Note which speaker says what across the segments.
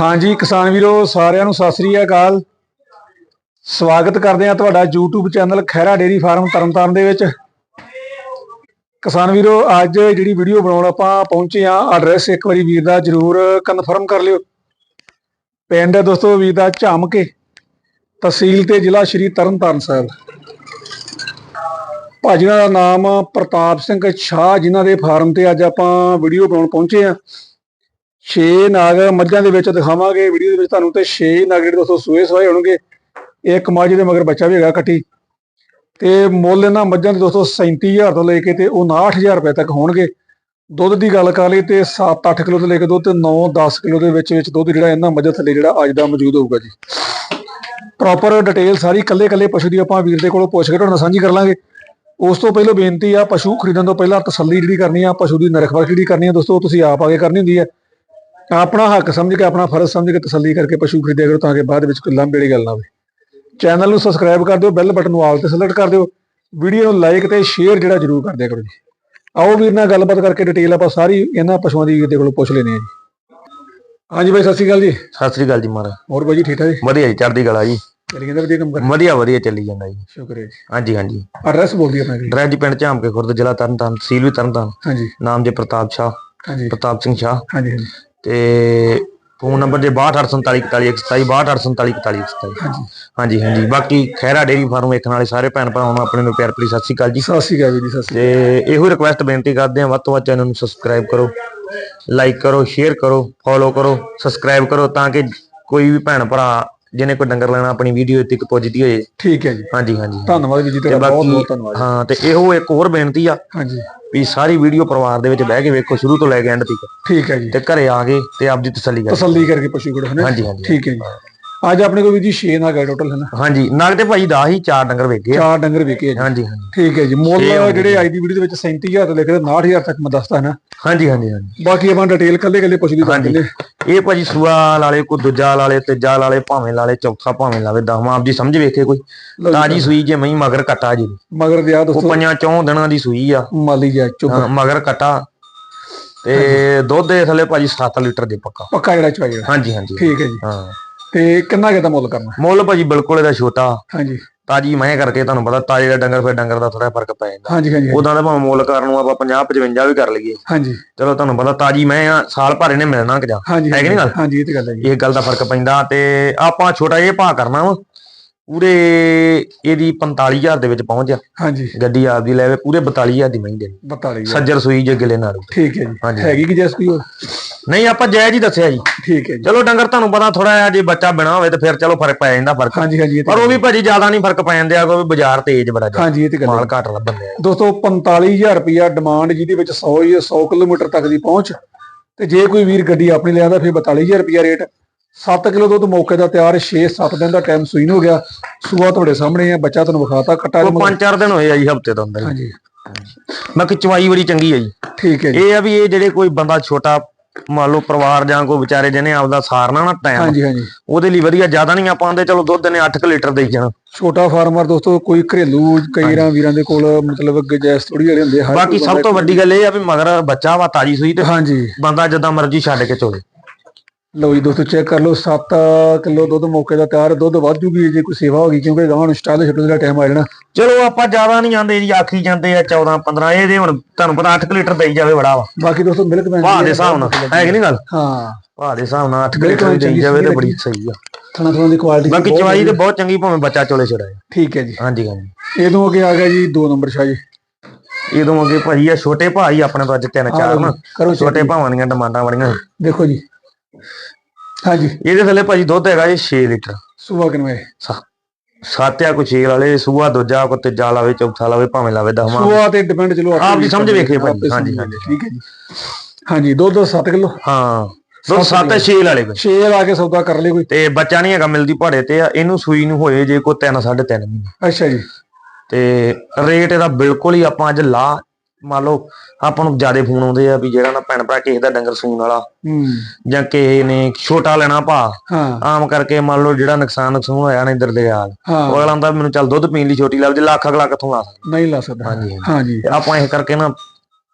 Speaker 1: ਹਾਂਜੀ, ਕਿਸਾਨ ਵੀਰੋ, ਸਾਰਿਆਂ ਨੂੰ ਸਤਿ ਸ੍ਰੀ ਅਕਾਲ। ਸਵਾਗਤ ਕਰਦੇ ਹਾਂ ਤੁਹਾਡਾ YouTube channel Khaira dairy farm Tarn Taran ਦੇ ਵਿੱਚ। ਕਿਸਾਨ ਵੀਰੋ, ਅੱਜ ਜਿਹੜੀ ਵੀਡੀਓ ਬਣਾਉਣ ਆਪਾਂ ਪਹੁੰਚੇ ਆ ਐਡਰੈਸ ਇੱਕ ਵਾਰੀ ਵੀਰ ਦਾ ਜਰੂਰ ਕਨਫਰਮ ਕਰ ਲਿਓ। ਪਿੰਡ ਹੈ ਦੋਸਤੋ ਵੀਰ ਦਾ ਝਾਮਕੇ, ਤਹਿਸੀਲ ਤੇ ਜ਼ਿਲ੍ਹਾ ਸ਼੍ਰੀ ਤਰਨਤਾਰਨ ਸਾਹਿਬ। ਭਾਜੀਆਂ ਦਾ ਨਾਮ ਪ੍ਰਤਾਪ ਸਿੰਘ ਸ਼ਾਹ, ਜਿਨ੍ਹਾਂ ਦੇ ਫਾਰਮ ਤੇ ਅੱਜ ਆਪਾਂ ਵੀਡੀਓ ਬਣਾਉਣ ਪਹੁੰਚੇ ਆ 6 ਨਾਗ ਮੱਝਾਂ ਦੇ ਵਿੱਚ ਦਿਖਾਵਾਂਗੇ, ਵੀਡੀਓ ਦੇ ਵਿੱਚ ਤੁਹਾਨੂੰ ਤੇ 6 ਨਾਗ ਜਿਹੜੇ ਦੋਸਤੋ ਸੂਏ ਸਵਾਏ ਹੋਣਗੇ। ਇੱਕ ਮੱਝ ਦੇ ਮਗਰ ਬੱਚਾ ਵੀ ਹੈਗਾ ਕੱਟੀ। ਤੇ ਮੁੱਲ ਇਹਨਾਂ ਮੱਝਾਂ ਦੇ ਦੋਸਤੋ 37000 ਤੋਂ ਲੈ ਕੇ ਤੇ 59000 ਰੁਪਏ ਤੱਕ ਹੋਣਗੇ। ਦੁੱਧ ਦੀ ਗੱਲ ਕਰ ਲਈ ਤੇ 7-8 ਕਿਲੋ ਤੋਂ ਲੈ ਕੇ ਦੁੱਧ ਤੇ 9-10 ਕਿਲੋ ਦੇ ਵਿੱਚ ਵਿੱਚ ਦੁੱਧ ਜਿਹੜਾ ਇਹਨਾਂ ਮੱਝਾਂ ਥੱਲੇ ਜਿਹੜਾ ਅੱਜ ਦਾ ਮੌਜੂਦ ਹੋਊਗਾ ਜੀ। ਪ੍ਰੋਪਰ ਡਿਟੇਲ ਸਾਰੀ ਕੱਲੇ-ਕੱਲੇ ਪਸ਼ੂ ਦੀ ਆਪਾਂ ਵੀਰ ਦੇ ਕੋਲੋਂ ਪੁੱਛ ਕੇ ਤੁਹਾਡੇ ਨਾਲ ਸਾਂਝੀ ਕਰ ਲਾਂਗੇ। ਉਸ ਤੋਂ ਪਹਿਲਾਂ ਬੇਨਤੀ ਆ, ਪਸ਼ੂ ਖਰੀਦਣ ਤੋਂ ਪਹਿਲਾਂ ਤਸੱਲੀ ਜਿਹੜੀ ਕਰਨੀ ਆ, ਪਸ਼ੂ ਦੀ ਨਰਖ ਜਿਹੜੀ ਕਰਨੀ ਆ ਦੋਸਤੋ ਤੁਸੀਂ ਆਪ ਆ ਕੇ ਕਰਨੀ ਹੁੰਦੀ ਹੈ ਆਪਣਾ ਹੱਕ ਸਮਝ ਕੇ ਆਪਣਾ ਫਰਜ਼ ਸਮਝ ਕੇ ਤਸੱਲੀ ਕਰਕੇ ਪਸ਼ੂ ਖਰੀਦਿਆ ਕਰੋ ਤਾਂ ਕਿ ਬਾਅਦ ਵਿੱਚ ਕੋਈ ਵਾਲੀ ਗੱਲ ਨਾ ਹੋਵੇ। ਚੈਨਲ ਨੂੰ ਸਬਸਕ੍ਰਾਈਬ ਕਰ ਦਿਓ ਬੈਲ ਬਟਨ ਨੂੰ ਆਲ ਤੇ ਸਿਲੈਕਟ ਕਰ ਦਿਓ। ਵੀਡੀਓ ਨੂੰ ਲਾਈਕ ਤੇ ਸ਼ੇਅਰ ਜਿਹੜਾ ਜ਼ਰੂਰ ਕਰ ਦਿਆ ਕਰੋ ਜੀ। ਆਓ ਵੀਰ ਨਾਲ ਗੱਲਬਾਤ ਕਰਕੇ ਡਿਟੇਲ ਆਪਾਂ ਸਾਰੀ ਇਹਨਾਂ ਪਸ਼ੂਆਂ ਦੀ ਦੇ ਕੋਲੋਂ ਪੁੱਛ ਲੈਣੀ ਆ ਜੀ। ਹਾਂਜੀ ਬਾਈ ਸਤਿ ਸ਼੍ਰੀ ਅਕਾਲ ਜੀ।
Speaker 2: ਸਤਿ ਸ੍ਰੀ ਅਕਾਲ ਜੀ ਮਹਾਰਾਜ।
Speaker 1: ਹੋਰ ਬਾਈ ਜੀ ਠੀਕ ਠਾਕ ਜੀ?
Speaker 2: ਵਧੀਆ ਜੀ ਚੜ੍ਹਦੀ ਕਲਾ ਜੀ।
Speaker 1: ਕਰੀ ਜਾਂਦੇ ਵਧੀਆ ਕੰਮ ਕਰ
Speaker 2: ਵਧੀਆ ਵਧੀਆ ਚੱਲੀ ਜਾਂਦਾ ਜੀ।
Speaker 1: ਸ਼ੁਕਰ ਹੈ ਜੀ।
Speaker 2: ਹਾਂਜੀ ਹਾਂਜੀ।
Speaker 1: ਐਡਰੈਸ ਬੋਲ ਦਿਓ ਆਪਣਾ ਜੀ
Speaker 2: ਡਰੈਸ ਜੀ ਪਿੰਡ ਝਾਮਕੇ ਖੁਰਦ ਜ਼ਿਲ੍ਹਾ ਤਰਨਤਾਰਨ ਤਹਿਸੀਲ ਵੀ ਤਰਨਤਾਰਨ।
Speaker 1: ਹਾਂਜੀ।
Speaker 2: ਨਾਮ ਜੇ ਪ੍ਰਤਾਪ ਸ਼ਾਹ
Speaker 1: ਹਾਂਜੀ।
Speaker 2: ਪ੍ਰਤਾਪ ਸਿੰਘ ਸ਼ਾਹ।
Speaker 1: ਹਾਂਜੀ ਹਾਂਜੀ।
Speaker 2: ਤੇ ਫੋਨ ਨੰਬਰ ਜੇ 6248474127 6248474127 ਹਾਂਜੀ। ਹਾਂਜੀ ਬਾਕੀ ਖੈਰਾ ਡੇਰੀ ਫਾਰਮ ਵੇਖਣ ਵਾਲੇ ਸਾਰੇ ਭੈਣ ਭਰਾਵਾਂ ਨੂੰ ਆਪਣੇ ਨੂੰ ਪਿਆਰ ਭਰੀ ਸਤਿ ਸ਼੍ਰੀ ਅਕਾਲ ਜੀ।
Speaker 1: ਸਤਿ ਸ਼੍ਰੀ ਅਕਾਲ ਜੀ ਸਤਿ ਸ਼੍ਰੀ
Speaker 2: ਤੇ ਇਹੋ ਰਿਕੁਐਸਟ ਬੇਨਤੀ ਕਰਦੇ ਹਾਂ ਵੱਧ ਤੋਂ ਵੱਧ ਚੈਨਲ ਨੂੰ ਸਬਸਕ੍ਰਾਈਬ ਕਰੋ ਲਾਈਕ ਕਰੋ ਸ਼ੇਅਰ ਕਰੋ ਫੋਲੋ ਕਰੋ ਸਬਸਕ੍ਰਾਈਬ ਕਰੋ ਤਾਂ ਕਿ ਕੋਈ ਵੀ ਭੈਣ ਭਰਾ ਜਿਹਨੇ ਕੋਈ ਡੰਗਰ ਲੈਣਾ ਆਪਣੀ ਵੀਡੀਓ ਤੱਕ ਪਹੁੰਚਦੀ ਹੋਏ।
Speaker 1: ਅਕਾਲ ਠੀਕ ਹੈ ਜੀ।
Speaker 2: ਹਾਂਜੀ ਹਾਂਜੀ
Speaker 1: ਧੰਨਵਾਦ ਜੀ ਤੁਹਾਡਾ ਬਹੁਤ ਬਹੁਤ ਧੰਨਵਾਦ।
Speaker 2: ਹਾਂ ਤੇ ਇਹੋ ਇੱਕ ਹੋਰ ਬੇਨਤੀ ਆ।
Speaker 1: ਹਾਂਜੀ।
Speaker 2: ਵੀ ਸਾਰੀ ਵੀਡੀਓ ਪਰਿਵਾਰ ਦੇ ਵਿੱਚ ਬਹਿ ਕੇ ਵੇਖੋ ਸ਼ੁਰੂ ਤੋਂ ਲੈ ਕੇ ਐਂਡ ਤੱਕ।
Speaker 1: ਠੀਕ ਹੈ ਜੀ।
Speaker 2: ਤੇ ਘਰੇ ਆ ਕੇ ਤੇ ਆਪਦੀ ਤਸੱਲੀ ਕਰੋ
Speaker 1: ਤਸੱਲੀ ਕਰਕੇ ਪਸ਼ੂ ਕੋਲ ਹੈ ਨਾ
Speaker 2: ਹਾਂਜੀ ਹਾਂਜੀ।
Speaker 1: ਠੀਕ ਹੈ ਜੀ। ਅੱਜ ਆਪਣੇ ਕੋਲ ਵੀ ਜੀ 6 ਨਾਗ ਹੈ ਟੋਟਲ ਹੈ ਨਾ
Speaker 2: ਹਾਂਜੀ ਨਾਗ ਤੇ ਭਾਈ ਦਾ ਹੀ ਚਾਰ ਡੰਗਰ ਵੇਖੇ ਆ।
Speaker 1: ਚਾਰ ਡੰਗਰ ਜੀ।
Speaker 2: ਹਾਂਜੀ ਹਾਂਜੀ।
Speaker 1: ਠੀਕ ਹੈ ਜੀ ਮੁੱਲ ਜਿਹੜੇ ਅੱਜ ਦੀ ਵੀਡੀਓ ਦੇ ਵਿੱਚ 37000 ਤੋਂ ਲੈ ਕੇ 69000 ਤੱਕ ਮੈਂ ਦੱਸਦਾ ਨਾ
Speaker 2: ਹਾਂਜੀ ਹਾਂਜੀ ਹਾਂਜੀ।
Speaker 1: ਬਾਕੀ ਆਪਾਂ ਡਿਟੇਲ ਕੱਲੇ ਕੱਲੇ ਦੀ ਦੱਸ
Speaker 2: ਹਾਂਜੀ। ਇਹ ਭਾਜੀ ਸੂਆ ਲਾਲੇ ਕੋ ਦੂਜਾ ਲਾਲੇ ਤੀਜਾ ਲਾਲੇ ਭਾਵੇਂ ਲਾਲੇ ਚੌਥਾ ਭਾਵੇਂ ਲਾਵੇ ਦਸਵਾਂ ਆਪਦੀ ਸਮਝ ਵੇਖੇ ਕੋਈ।
Speaker 1: ਜੀ,
Speaker 2: ਤਾਜੀ ਸੂਈ ਜੇ ਮਈ ਮਗਰ ਕਟਾ ਜੀ।
Speaker 1: ਮਗਰ ਦਿਆ
Speaker 2: ਉਹ
Speaker 1: ਦੋਸਤੋ।
Speaker 2: ਪੰਜਾਂ ਚੌਂ ਦਿਨਾਂ ਦੀ ਸੂਈ ਆ।
Speaker 1: ਮਾਲੀ ਜਾ ਚੁੱਪ।
Speaker 2: ਮਗਰ ਕਟਾ। ਤੇ ਦੁੱਧ ਦੇ ਥੱਲੇ ਭਾਜੀ 7 ਲੀਟਰ ਦੇ ਪੱਕਾ।
Speaker 1: ਪੱਕਾ ਜਿਹੜਾ ਚਵਾਈ
Speaker 2: ਹਾਂਜੀ ਹਾਂਜੀ।
Speaker 1: ਠੀਕ ਹੈ ਜੀ।
Speaker 2: ਹਾਂ।
Speaker 1: ਤੇ ਕਿੰਨਾ ਕੁ ਦਾ ਮੁੱਲ ਕਰਨਾ?
Speaker 2: ਮੁੱਲ ਭਾਜੀ ਬਿਲਕੁਲ ਇਹਦਾ ਛੋਟਾ।
Speaker 1: ਹਾਂਜੀ।
Speaker 2: ਤਾਜੀ ਮੈਂ ਕਰਕੇ ਤੁਹਾਨੂੰ ਪਤਾ ਤਾਜੇ ਦਾ ਡੰਗਰ ਫਿਰ ਡੰਗਰ ਦਾ ਥੋੜਾ ਫ਼ਰਕ ਪੈ ਜਾਂਦਾ।
Speaker 1: ਹਾਂਜੀ ਹਾਂਜੀ
Speaker 2: ਉਦਾਂ ਦਾ ਭਾਵੇਂ ਮੁੱਲ ਕਰਨ ਨੂੰ ਆਪਾਂ 50 55 ਵੀ ਕਰ ਲਈਏ।
Speaker 1: ਹਾਂਜੀ।
Speaker 2: ਚਲੋ ਤੁਹਾਨੂੰ ਪਤਾ ਤਾਜੀ ਮੈਂ ਆ ਸਾਲ ਭਰ ਇਹਨੇ ਮਿਲਣਾ ਕਿ ਜਾ। ਹੈ ਕਿ ਨਹੀਂ ਗੱਲ?
Speaker 1: ਹਾਂਜੀ ਇਹ ਤੇ ਗੱਲ ਹੈ
Speaker 2: ਇਹ ਗੱਲ ਦਾ ਫ਼ਰਕ ਪੈਂਦਾ ਤੇ ਆਪਾਂ ਛੋਟਾ ਇਹ ਭਾਅ ਕਰਨਾ ਵਾ। ਪੂਰੇ ਇਹਦੀ 45000 ਦੇ ਵਿੱਚ ਪਹੁੰਚ ਜਾ।
Speaker 1: ਹਾਂਜੀ।
Speaker 2: ਗੱਡੀ ਆਪਦੀ ਲੈਵੇ ਪੂਰੇ 42000 ਦੀ ਮਹਿੰਗੀ ਦੇਣੀ
Speaker 1: 42
Speaker 2: ਸੱਜਰ ਸੂਈ ਜੇ ਗਿਲੇ ਨਾਲ।
Speaker 1: ਠੀਕ ਹੈ ਜੀ।
Speaker 2: ਹਾਂਜੀ।
Speaker 1: ਹੈਗੀ ਕਿ ਜੈਸ ਕੋਈ?
Speaker 2: ਨਹੀਂ ਆਪਾਂ ਜਾਇਜ਼ ਹੀ ਦੱਸਿਆ ਜੀ।
Speaker 1: ਠੀਕ ਹੈ ਜੀ।
Speaker 2: ਚਲੋ ਡੰਗਰ ਤੁਹਾਨੂੰ ਪਤਾ ਥੋੜਾ ਜਿਹਾ ਜੇ ਬੱਚਾ ਬਿਨਾ ਹੋਵੇ ਤੇ ਫਿਰ ਚਲੋ ਫ਼ਰਕ ਪੈ ਜਾਂਦਾ ਫ਼ਰਕ।
Speaker 1: ਹਾਂਜੀ ਹਾਂਜੀ
Speaker 2: ਪਰ ਉਹ ਵੀ ਭਾਜੀ ਜ਼ਿਆਦਾ ਨਹੀਂ ਫ਼ਰਕ ਪੈ ਜਾਂਦੇ ਕਿਉਂਕਿ ਬਾਜ਼ਾਰ ਤੇਜ਼ ਬੜਾ ਜਾ
Speaker 1: ਹਾਂਜੀ ਇਹ ਤੇ ਗੱਲ
Speaker 2: ਮਾਲ ਘੱਟ ਲੱਭਣ ਦੇ
Speaker 1: ਦੋਸਤੋ 45000 ਰੁਪਇਆ ਡਿਮਾਂਡ ਜਿਹਦੇ ਵਿੱਚ 100 ਹੀ 100 ਕਿਲੋਮੀਟਰ ਤੱਕ ਦੀ ਪਹੁੰਚ। ਤੇ ਜੇ ਕੋਈ ਵੀਰ ਗੱਡੀ ਆਪਣੀ ਲਿਆਂਦਾ ਫਿਰ 42000 ਰੁਪਇਆ ਰੇਟ। 7 ਕਿਲੋ ਦੁੱਧ ਮੌਕੇ ਦਾ ਤਿਆਰ 6-7 ਦਿਨ ਦਾ ਟਾਈਮ ਸੂਈ ਹੋ ਗਿਆ। ਸੂਆ ਤੁਹਾਡੇ ਸਾਹਮਣੇ ਹੈ ਬੱਚਾ ਤੁਹਾਨੂੰ ਵਿਖਾਤਾ ਕੱਟਾ
Speaker 2: ਉਹ ਪੰਜ ਚਾਰ ਦਿਨ ਹੋਏ ਆ ਜੀ ਹਫ਼ਤੇ ਤੋਂ ਅੰਦਰ।
Speaker 1: ਹਾਂਜੀ।
Speaker 2: ਬਾਕੀ ਚਵਾਈ ਬੜੀ ਚੰਗੀ ਹੈ ਜੀ।
Speaker 1: ਠੀਕ ਹੈ ਜੀ।
Speaker 2: ਇਹ ਆ ਵੀ ਇਹ ਜਿਹੜੇ ਕੋਈ ਬੰਦਾ ਛੋਟਾ ਮੰਨ ਲਓ ਪਰਿਵਾਰ ਜਾਂ ਕੋਈ ਵਿਚਾਰੇ ਜਿਹਨੇ ਆਪਦਾ ਸਾਰਨਾ ਨਾ ਟਾਈਮ
Speaker 1: ਹਾਂਜੀ ਹਾਂਜੀ।
Speaker 2: ਉਹਦੇ ਲਈ ਵਧੀਆ ਜ਼ਿਆਦਾ ਨਹੀਂ ਆਪਾਂ ਆਂਦੇ ਚਲੋ ਦੁੱਧ ਨੇ 8 ਲੀਟਰ ਦੇਈ ਜਾਣਾ।
Speaker 1: ਛੋਟਾ ਫਾਰਮਰ ਦੋਸਤੋ ਕੋਈ ਘਰੇਲੂ ਕਈ ਰਾਂ ਵੀਰਾਂ ਦੇ ਕੋਲ ਮਤਲਬ ਗੈਸ ਥੋੜੀ ਵਾਲੇ ਹੁੰਦੇ ਹਰ
Speaker 2: ਬਾਕੀ ਸਭ ਤੋਂ ਵੱਡੀ ਗੱਲ ਇਹ ਆ ਵੀ ਮਗਰ ਬੱਚਾ ਵਾ ਤਾਜੀ ਸੂਈ ਤੇ
Speaker 1: ਹਾਂਜੀ।
Speaker 2: ਬੰਦਾ ਜਿੱਦਾਂ ਮਰਜ਼ੀ ਛੱਡ ਕੇ ਚੋਲੇ
Speaker 1: ਲਓ ਜੀ ਦੋਸਤੋ ਚੈੱਕ ਕਰ ਲਓ 7 ਕਿਲੋ ਦੁੱਧ ਮੌਕੇ ਦਾ ਤਿਆਰ ਦੁੱਧ ਵੱਧ ਜੂਗੀ ਜੇ ਕੋਈ ਸੇਵਾ ਹੋ ਗਈ ਕਿਉਂਕਿ ਗਾਂ ਨੂੰ ਸਟਾਲ ਛੱਡਣ ਦਾ ਟਾਈਮ ਆ ਜਾਣਾ।
Speaker 2: ਚਲੋ ਆਪਾਂ ਜ਼ਿਆਦਾ ਨਹੀਂ ਜਾਂਦੇ ਜੀ ਆਖੀ ਜਾਂਦੇ ਆ 14 15 ਇਹਦੇ ਹੁਣ ਤੁਹਾਨੂੰ ਪਤਾ 8 ਲੀਟਰ ਦੇਈ ਜਾਵੇ ਬੜਾ ਵਾ।
Speaker 1: ਬਾਕੀ ਦੋਸਤੋ ਮਿਲਕ ਬੈਂਕ
Speaker 2: ਭਾਅ ਦੇ ਹਿਸਾਬ ਨਾਲ ਹੈ ਕਿ ਨਹੀਂ ਗੱਲ?
Speaker 1: ਹਾਂ।
Speaker 2: ਭਾਅ ਦੇ ਹਿਸਾਬ ਨਾਲ 8
Speaker 1: ਬਿਲਕੁਲ
Speaker 2: ਲੀਟਰ ਦੇਈ ਜਾਵੇ ਤੇ ਬੜੀ ਸਹੀ ਆ।
Speaker 1: ਥਣਾ ਥਣਾ ਦੀ ਕੁਆਲਿਟੀ
Speaker 2: ਬਾਕੀ ਚਵਾਈ ਤੇ ਬਹੁਤ ਚੰਗੀ ਭਾਵੇਂ ਬੱਚਾ ਚੋਲੇ ਛੜਾਏ
Speaker 1: ਠੀਕ ਹੈ ਜੀ।
Speaker 2: ਹਾਂਜੀ ਹਾਂਜੀ।
Speaker 1: ਇਹਦੋਂ ਅੱਗੇ ਆ ਗਿਆ ਜੀ 2 ਨੰਬਰ ਸ਼ਾਹ ਜੀ।
Speaker 2: ਇਹਦੋਂ ਅੱਗੇ ਭਾਜੀ ਆ ਛੋਟੇ ਭਾ ਹੀ ਆਪਣੇ ਤੋਂ ਅੱਜ ਤਿੰਨ ਚਾਰ ਨਾ।
Speaker 1: ਕਰੋ check
Speaker 2: ਛੋਟੇ ਭਾਵਾਂ ਦੀਆਂ ਡਿਮਾਂਡਾਂ ਬੜੀਆਂ।
Speaker 1: ਦੇਖੋ ਜੀ। ਹਾਂਜੀ।
Speaker 2: ਇਹਦੇ ਥੱਲੇ ਭਾਜੀ ਦੁੱਧ ਹੈਗਾ ਜੀ 6 ਲੀਟਰ।
Speaker 1: ਸੁਬਾ ਕਿਨਵੇਂ
Speaker 2: ਸੱਤ ਆ ਕੋਈ ਛੇ ਵਾਲੇ ਸੂਆ ਦੂਜਾ ਕੋ ਤੀਜਾ ਲਾਵੇ ਚੌਥਾ ਲਾਵੇ ਭਾਵੇਂ ਲਾਵੇ ਦਸਵਾਂ
Speaker 1: ਸੁਬਾ ਤੇ ਡਿਪੈਂਡ ਚਲੋ
Speaker 2: ਆਪ ਦੀ ਸਮਝ ਭਾਈ।
Speaker 1: ਆਪੇ
Speaker 2: ਹਾਂਜੀ, ਹਾਂਜੀ।
Speaker 1: ਠੀਕ ਹੈ ਜੀ। ਹਾਂਜੀ ਦੁੱਧ 7 ਕਿਲੋ?
Speaker 2: ਹਾਂ ਦੁੱਧ ਸੱਤ ਹੈ 6 ਵਾਲੇ ਕੋਈ
Speaker 1: 6 ਲਾ ਕੇ ਸੌਦਾ ਕਰ ਲਈ ਕੋਈ?
Speaker 2: ਤੇ ਬੱਚਾ ਨਹੀਂ ਹੈਗਾ ਮਿਲਦੀ ਭਾੜੇ ਤੇ ਆ ਇਹਨੂੰ ਸੂਈ ਨੂੰ ਹੋਏ ਜੇ ਕੋ 3 3.5 ਮਹੀਨੇ।
Speaker 1: ਅੱਛਾ ਜੀ।
Speaker 2: ਤੇ ਰੇਟ ਇਹਦਾ ਬਿਲਕੁਲ ਹੀ ਆਪਾਂ ਅੱਜ ਲਾ ਮੰਨ ਲਓ ਆਪਾਂ ਨੂੰ ਜਿਆਦੇ ਫੋਨ ਆਉਂਦੇ ਆ ਵੀ ਜਿਹੜਾ ਨਾ ਭੈਣ ਭਰਾ ਕਿਸੇ ਦਾ ਡੰਗਰ ਸੂਣ ਵਾਲਾ
Speaker 1: ਹੂੰ।
Speaker 2: ਜਾਂ ਕਿਸੇ ਨੇ ਛੋਟਾ ਲੈਣਾ ਭਾ
Speaker 1: ਹਾਂ।
Speaker 2: ਆਮ ਕਰਕੇ ਮੰਨ ਲਓ ਜਿਹੜਾ ਨੁਕਸਾਨ ਨੁਕਸਾਨ ਹੋਇਆ ਨਾ ਇਧਰ ਦੇ ਉਹ ਅਗਲਾ ਆਂਦਾ ਮੈਨੂੰ ਚੱਲ ਦੁੱਧ ਪੀਣ ਲਈ ਛੋਟੀ ਲੱਭ ਜੇ ਲੱਖ ਅਗਲਾ ਕਿੱਥੋਂ ਆ ਸਕਦਾ?
Speaker 1: ਨਹੀਂ ਲਾ ਸਕਦਾ।
Speaker 2: ਹਾਂਜੀ,
Speaker 1: ਹਾਂਜੀ।
Speaker 2: ਆਪਾਂ ਇਹ ਕਰਕੇ ਨਾ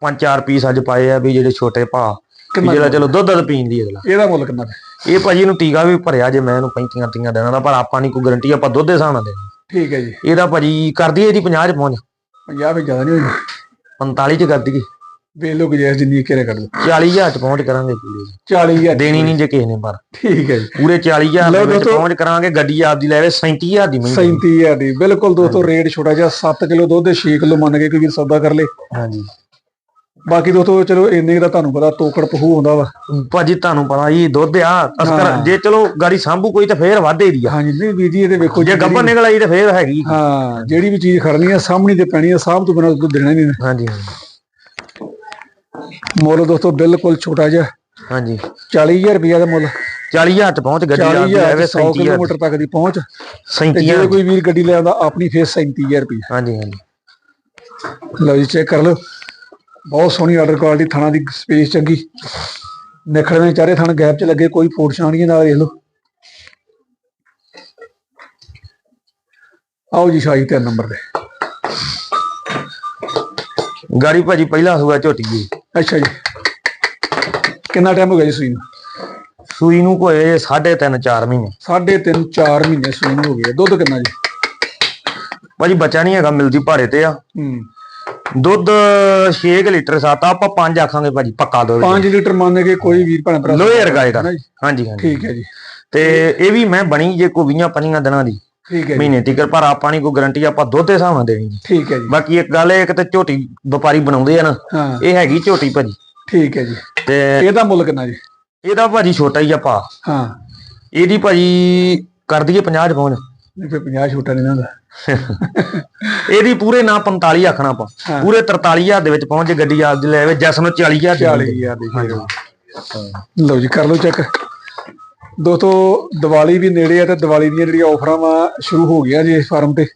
Speaker 2: ਪੰਜ ਚਾਰ ਪੀਸ ਅੱਜ ਪਾਏ ਆ ਵੀ ਜਿਹੜੇ ਛੋਟੇ ਭਾ ਜਿਹੜਾ ਚਲੋ ਦੁੱਧ ਦੁੱਧ ਪੀਣ ਦੀ ਅਗਲਾ।
Speaker 1: ਇਹਦਾ ਮੁੱਲ ਕਿੰਨਾ
Speaker 2: ਇਹ ਭਾਜੀ ਇਹਨੂੰ ਟੀਕਾ ਵੀ ਭਰਿਆ ਜੇ ਮੈਂ ਇਹਨੂੰ 35 ਤੀਆਂ ਦੇਣਾ ਦਾ ਪਰ ਆਪਾਂ ਨਹੀਂ ਕੋਈ ਗਾਰੰਟੀ ਆਪਾਂ ਦੁੱਧ ਦੇ ਹਿਸਾਬ ਨਾਲ ਦੇਣੀ।
Speaker 1: ਠੀਕ ਹੈ ਜੀ।
Speaker 2: ਇਹਦਾ ਭਾਜੀ ਕਰ ਦਈਏ ਇਹਦੀ 50 ਚ ਪਹੁੰਚ
Speaker 1: 50 ਵੀ ਜ਼ਿਆਦਾ ਨਹੀਂ ਹੋਈ।
Speaker 2: 45 ਚ ਕਰ ਦਈਏ
Speaker 1: ਵੇਖ ਲਓ ਗੁਜਾਇਸ਼ ਜਿੰਨੀ ਕਿਹੜੇ ਕਰ ਲਓ।
Speaker 2: 40000 ਚ ਪਹੁੰਚ ਕਰਾਂਗੇ ਪੂਰੇ
Speaker 1: 40000
Speaker 2: ਦੇਣੀ ਨਹੀਂ ਜੇ ਕਿਸੇ ਨੇ ਪਰ।
Speaker 1: ਠੀਕ ਹੈ ਜੀ।
Speaker 2: ਪੂਰੇ 40000
Speaker 1: ਲਓ
Speaker 2: ਦੇ ਵਿੱਚ। ਪਹੁੰਚ ਕਰਾਂਗੇ ਗੱਡੀ ਆਪਦੀ ਲੈਵੇ 37000 ਦੀ ਮਹਿੰਗੀ
Speaker 1: 37000 ਦੀ। ਬਿਲਕੁਲ ਦੋਸਤੋ ਰੇਟ ਛੋਟਾ ਜਿਹਾ 7 ਕਿਲੋ ਦੁੱਧ 6 ਕਿਲੋ ਮੰਨ ਕੇ ਕੋਈ ਵੀਰ ਸੌਦਾ ਕਰ ਲੇ।
Speaker 2: ਹਾਂਜੀ।
Speaker 1: ਬਾਕੀ ਦੋਸਤੋ ਚਲੋ ਇੰਨੇ ਕੁ ਦਾ ਤੁਹਾਨੂੰ ਪਤਾ ਤੋਕੜ ਪਹੂ ਹੁੰਦਾ ਵਾ।
Speaker 2: ਭਾਜੀ ਤੁਹਾਨੂੰ ਪਤਾ ਜੀ ਦੁੱਧ ਆ ਅਸਕਰ
Speaker 1: ਹਾਂ।
Speaker 2: ਜੇ ਚਲੋ ਗਾੜੀ ਸਾਂਭੂ ਕੋਈ ਤਾਂ ਫੇਰ ਵਾਧੇ ਦੀ ਆ
Speaker 1: ਹਾਂਜੀ ਨਹੀਂ ਵੀਰ ਜੀ ਇਹਦੇ ਵੇਖੋ
Speaker 2: ਜੇ ਗੱਬਰ ਨਿਕਲ ਆਈ ਤਾਂ ਫੇਰ ਹੈਗੀ।
Speaker 1: ਹਾਂ ਜਿਹੜੀ ਵੀ ਚੀਜ਼ ਖੜਨੀ ਆ ਸਾਹਮਣੀ ਤੇ ਪੈਣੀ ਆ ਸਾਹਮ ਤੋਂ ਬਿਨਾਂ ਦੁੱਧ ਦੇਣਾ ਨਹੀਂ।
Speaker 2: ਹਾਂਜੀ
Speaker 1: ਮੁੱਲ ਦੋਸਤੋ ਬਿਲਕੁਲ ਛੋਟਾ ਜਿਹਾ।
Speaker 2: ਹਾਂਜੀ।
Speaker 1: 40000 ਰੁਪਇਆ ਦਾ ਮੁੱਲ।
Speaker 2: 40000 ਚ ਪਹੁੰਚ ਗੱਡੀ
Speaker 1: 40000
Speaker 2: ਲੈਵੇ
Speaker 1: 100 ਕਿਲੋਮੀਟਰ ਤੱਕ ਦੀ ਪਹੁੰਚ। ਤੇ
Speaker 2: 37000
Speaker 1: ਜੇ ਕੋਈ ਵੀਰ ਗੱਡੀ ਲੈ ਆਉਂਦਾ ਆਪਣੀ ਫੇਰ 37000 ਰੁਪਇਆ
Speaker 2: ਹਾਂਜੀ ਹਾਂਜੀ।
Speaker 1: ਲਓ ਜੀ ਚੈੱਕ ਕਰ ਲਓ। ਬਹੁਤ ਸੋਹਣੀ ਆਰਡਰ ਕੁਆਲਿਟੀ ਥਾਣਾ ਦੀ ਸਪੇਸ ਚੰਗੀ। ਨਿਖੜਵੇਂ ਚਾਰੇ ਥਣ ਗੈਪ ਚ ਲੱਗੇ ਕੋਈ ਫੋਟ ਛਾਣੀਆਂ ਨਾਲ ਦੇਖ ਲਓ। ਆਓ ਜੀ ਸ਼ਾਹੀ ਤਿੰਨ ਨੰਬਰ ਤੇ।
Speaker 2: ਗਾੜੀ ਭਾਜੀ ਪਹਿਲਾ ਸੂਆ ਝੋਟੀ ਜੀ।
Speaker 1: ਅੱਛਾ ਜੀ। ਕਿੰਨਾ ਟਾਈਮ ਹੋ ਗਿਆ ਜੀ ਸੂਈ ਨੂੰ?
Speaker 2: ਸੂਈ ਨੂੰ ਕੋਏ 3.5 4 ਮਹੀਨੇ।
Speaker 1: ਸਾਢੇ ਤਿੰਨ 4 ਮਹੀਨੇ ਸੂਈ ਨੂੰ ਹੋ ਗਏ ਦੁੱਧ ਕਿੰਨਾ ਜੀ?
Speaker 2: ਭਾਜੀ ਬੱਚਾ ਨਹੀਂ ਹੈਗਾ ਮਿਲਦੀ ਭਾੜੇ ਤੇ ਆ।
Speaker 1: ਹੂੰ।
Speaker 2: ਦੁੱਧ 6 ਲੀਟਰ ਸਾਤਾ ਆਪਾਂ 5 ਆਖਾਂਗੇ ਭਾਜੀ ਪੱਕਾ ਦੁੱਧ
Speaker 1: 5 ਲੀਟਰ ਮੰਨ ਕੇ ਕੋਈ ਵੀਰ ਭੈਣ ਭਰਾ
Speaker 2: ਲੋਹੇ ਵਰਗਾ ਇਹਦਾ? ਹਾਂਜੀ ਹਾਂਜੀ
Speaker 1: ਠੀਕ ਹੈ ਜੀ।
Speaker 2: ਤੇ ਇਹ ਵੀ ਮੈਂ ਬਣੀ ਜੇ ਕੋ 20 25 ਦਿਨਾਂ ਦੀ।
Speaker 1: ਠੀਕ ਹੈ
Speaker 2: ਮਹੀਨੇ ਤੀਕਰ ਪਰ ਆਪਾਂ ਨਹੀਂ ਕੋਈ ਗਾਰੰਟੀ ਆਪਾਂ ਦੁੱਧ ਦੇ ਹਿਸਾਬ ਨਾਲ ਦੇਣੀ ਜੀ।
Speaker 1: ਠੀਕ ਹੈ ਜੀ।
Speaker 2: ਬਾਕੀ ਇੱਕ ਗੱਲ ਇਹ ਕਿ ਤੇ ਝੋਟੀ ਵਪਾਰੀ ਬਣਾਉਂਦੇ ਆ ਨਾ ਇਹ ਹੈਗੀ ਝੋਟੀ ਭਾਜੀ।
Speaker 1: ਠੀਕ ਹੈ ਜੀ।
Speaker 2: ਤੇ
Speaker 1: ਇਹਦਾ ਮੁੱਲ ਕਿੰਨਾ ਜੀ?
Speaker 2: ਇਹਦਾ ਭਾਜੀ ਛੋਟਾ ਹੀ ਆ ਭਾ
Speaker 1: ਹਾਂ।
Speaker 2: ਇਹਦੀ ਭਾਜੀ ਕਰ ਦਈਏ 50 ਚ ਪਹੁੰਚ।
Speaker 1: ਨਹੀਂ ਫਿਰ 50 ਛੋਟਾ ਨਹੀਂ ਹੁੰਦਾ।
Speaker 2: ਇਹਦੀ ਪੂਰੇ ਨਾ 45 ਆਖਣਾ ਆਪਾਂ। ਪੂਰੇ 43000 ਦੇ ਵਿੱਚ ਪਹੁੰਚ ਜੇ ਗੱਡੀ ਆਪਦੀ ਲੈ ਆਵੇ ਜਸ ਨੂੰ 40000 ਦੀ
Speaker 1: 40000 ਦੀ ਫੇਰ ਲਓ ਜੀ ਕਰ ਲਓ ਚੈੱਕ। ਦੋਸਤੋ ਦੀਵਾਲੀ ਵੀ ਨੇੜੇ ਆ ਤੇ ਦੀਵਾਲੀ ਦੀਆਂ ਜਿਹੜੀਆਂ ਆਫਰਾਂ ਵਾ ਸ਼ੁਰੂ ਹੋ ਗਈਆਂ ਜੀ ਇਸ ਫਾਰਮ ਤੇ।